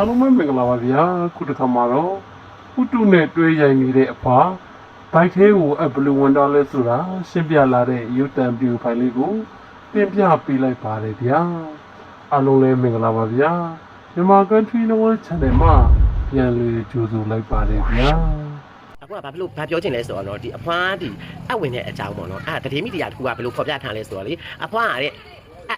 အားလုံးပဲမင်္ဂလာပါဗျာခုတစ်ခါမှာတော့ဥတုနဲ့တွဲရိုင်နေတဲ့အဖွာဘိုက်သေးကိုအဘလူဝင်တော့လဲဆိုတာရှင်းပြလာတဲ့ယူတန်ပြူဖိုင်လေးကိုတင်ပြပေးလိုက်ပါတယ်ဗျာအားလုံးလည်းမင်္ဂလာပါဗျာမြန်မာ country novel channel မှာပြန်လည်ကြိုဆိုလိုက်ပါတယ်ဗျာအခုကဘာဖြစ်လို့ဘာပြောချင်လဲဆိုတော့ဒီအဖွားဒီအဝင်တဲ့အကြောင်းပေါ့နော်အဲ့ဒါတတိမိတရားတစ်ခုကဘယ်လိုဖော်ပြထားလဲဆိုတော့လေအဖွားကတဲ့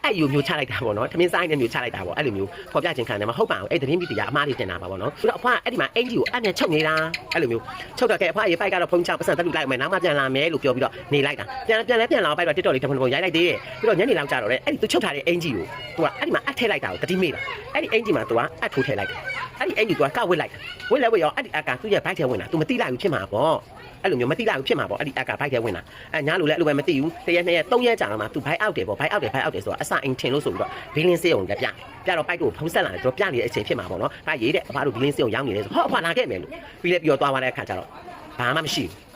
အဲ့အဲ့ယူမျိုးချလိုက်တာပေါ့နော်သမင်းဆိုင်နဲ့မျိုးချလိုက်တာပေါ့အဲ့လိုမျိုးဖော်ပြခြင်းခံတယ်မဟုတ်ပါဘူးအဲ့တတိမိတရားအမားလေးတင်တာပါပေါ့နော်ဆိုတော့အဖွားအဲ့ဒီမှာအင်ဂျီကိုအမြန်ချုပ်နေတာအဲ့လိုမျိုးချုပ်တော့ကဲအဖွားရေပိုက်ကတော့ဖုန်းချပတ်စံတက်လူလိုက်မယ်နောက်မှပြန်လာမယ်လို့ပြောပြီးတော့နေလိုက်တာပြန်ပြန်လဲပြန်လာပိုက်တော့တစ်တော်လေးတစ်ဖုန်းဖုန်းရိုက်လိုက်သေးတယ်ပြီးတော့ညနေလောက်ကျတော့လေအဲ့ဒီသူချုပ်ထားတဲ့အင်ဂျီကိုသူကအဲ့ဒီမှာအပ်ထည့်လိုက်တာကိုတတိမိတာအဲ့ဒီအင်ဂျီမှာသူကအပ်ထိုးထည့်လိုက်တာအဲ့ဒီအင်ဂျီကကဝစ်လိုက်တာဝစ်လဲဝစ်ရောအဲ့ဒီအကသူ့ရဲ့ဘိုက်ထဲဝင်တာ तू မတိလိုက်ဘူးဖြစ်မှာပေါ့အဲ့လိုမျိုးမတိလိုက်ဘူးဖြစ်မှာပေါ့အဲ့ဒီအက်ကဘိုက်ထဲဝင်တာအဲ့ညာလိုလဲအဲ့လိုပဲမသိဘူးတရက်နှစ်ရက်သုံးရက်ကြာတော့မှသူဘိုက်အောက်တယ်ပေါ့ဘိုက်အောက်တယ်ဘိုက်အောက်တယ်ဆိုတော့အစအင်ထင်လို့ဆိုပြီးတော့ဘီလင်းစေးအောင်လက်ပြပြတော့ပိုက်တို့ဖုံးဆက်လာတယ်တို့ပြနေတဲ့အချိန်ဖြစ်မှာပေါ့နော်ဒါရေးတဲ့အဖားတို့ဘီလင်းစေးအောင်ရောက်နေတယ်ဆိုဟောအဖားလာခဲ့မယ်လို့ပြီးလဲပြီးတော့သွားသွားတဲ့အခါကျတော့ဘာမှမရှိဘူး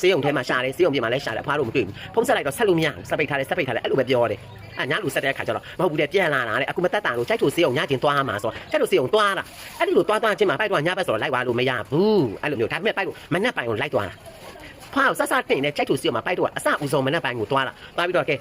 စေးုံထဲမှာရှာတယ်စေးုံပြင်မှာလည်းရှာတယ်အဖားတို့မတွေ့ဘူးဖုံးဆက်လိုက်တော့ဆက်လို့မရဘူးဆက်ပိတ်ထားတယ်ဆက်ပိတ်ထားတယ်အဲ့လိုပဲပြောတယ်အဲ့ညာလူဆက်တဲ့အခါကျတော့မဟုတ်ဘူးတဲ့ပြန်လာတာတဲ့အခုမတက်တာလို့ကြိုက်ထိုစေးုံညကျင်သွားမှာဆိုတော့ကြိုက်ထိုစေးုံသွားတာအဲ့ဒီလိုသွားသွားချင်းမှာပိုက်တော့ညဘက်ဆိုတော့လိုက်သွားလို့မရဘူးအဲ့လိုမျိုးဒါပေမဲ့ပိုက်တို့မနှက်ပိုင်ကိုလိုက်သွားတာဖွားကိုဆက်ဆက်တင်နေကြိုက်သူစီမှာပိုက်တော့အစဦးဆုံးမနဲ့ပိုင်းကိုတွားလာတွားပြီးတော့ကဲ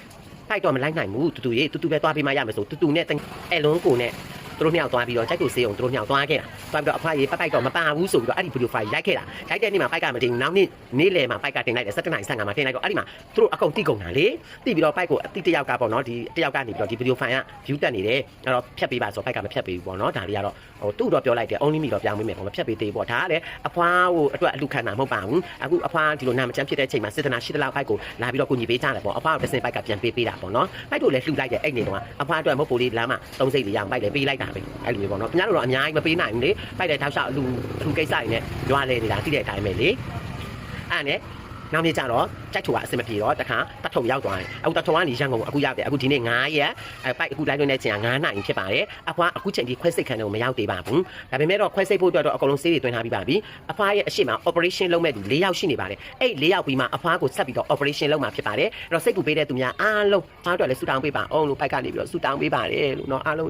ပိုက်တော့မလိုက်နိုင်ဘူးတူတူရေးတူတူပဲတွားပြီးမှရမယ်ဆိုတူတူနဲ့အဲလုံးကိုနဲ့ သူတို့နှစ်ယောက်တွားပြီးတော့ကြိုက်သူစီအောင်သူတို့နှစ်ယောက်တွားခဲ့တာတွားပြီးတော့အဖွားရေးပိုက်ပိုက်တော့မပါဘူးဆိုပြီးတော့အဲ့ဒီဗီဒီယိုဖိုင်ရိုက်ခဲ့တာရိုက်တဲ့နေ့မှာပိုက်ကမတင်ဘူးနောက်နေ့နေ့လယ်မှာပိုက်ကတင်လိုက်တယ်7နိုင်5မှာတင်လိုက်တော့အဲ့ဒီမှာသူတို့အကုန်တိကုန်တာလေတိပြီးတော့ပိုက်ကိုအတိတယောက်ကပေါ့နော်ဒီတယောက်ကနေပြီးတော့ဒီဗီဒီယိုဖိုင်က view တက်နေတယ်အဲ့တော့ဖြတ်ပေးပါဆိုပိုက်ကမဖြတ်ပေးဘူးပေါ့နော်ဒါလေးကတော့ဟိုသူ့တော့ပြောလိုက်တယ် only me တော့ပြောင်းပေးမယ်ပေါ့မဖြတ်ပေးသေးဘူးပေါ့ဒါကလည်းအဖွားဟိုအတွက်အလူခံတာမဟုတ်ပါဘူးအခုအဖွားဒီလိုနာမကျန်းဖြစ်တဲ့အချိန်မှာစေတနာရှိတဲ့လောက်ဖိုက်ကိုလာပြီးတော့ကိုညီပေးကြတယ်ပေါ့အဖွားကိုတစ်စင်ပိုက်ကပြန်ပေးပေးတာပေါ့နော်ဖိုက်တို့လည်းလှူလိုက်တယ်အဲ့နေတော့အဖွားအတွက်မဟုတ်ပိုလေးလမ်းမှာသုံးစိတ်လေးရအောင်ပိုက်လည်းပေးလိုက်တာတာပဲအဲ့လိုမျိုးပေါ့နော်ခင်ဗျားတို့တော့အများကြီးမပေးနိုင်ဘူးလေပိုက်တယ်ထောက်ရှောက်လူလူကိစ္စတွေနဲ့ရွာလေနေတာသိတဲ့အတိုင်းပဲလေအဲ့နဲ့နောက်နေ့ကျတော့ကြိုက်ထူကအဆင်မပြေတော့တခါတထုံရောက်သွားတယ်အခုတထုံကနေရန်ကုန်အခုရောက်တယ်အခုဒီနေ့9ရက်အဲပိုက်အခုလိုက်လွှင့်တဲ့ချိန်က9နိုင်ဖြစ်ပါတယ်အဖွားအခုချိန်ဒီခွဲစိတ်ခံတော့မရောက်သေးပါဘူးဒါပေမဲ့တော့ခွဲစိတ်ဖို့အတွက်တော့အကုန်လုံးဆေးတွေသွင်းထားပြီးပါပြီအဖွားရဲ့အရှိမ operation လုပ်မဲ့သူ၄ယောက်ရှိနေပါတယ်အဲ့၄ယောက်ပြီးမှအဖွားကိုဆက်ပြီးတော့ operation လုပ်မှာဖြစ်ပါတယ်အဲ့တော့စိတ်ကူပေးတဲ့သူများအားလုံးအားအတွက်လည်းဆူတောင်းပေးပါအောင်လို့ပိုက်ကနေပြီးတော့ဆူတောင်းပေးပါတယ်လို့နော်အားလုံး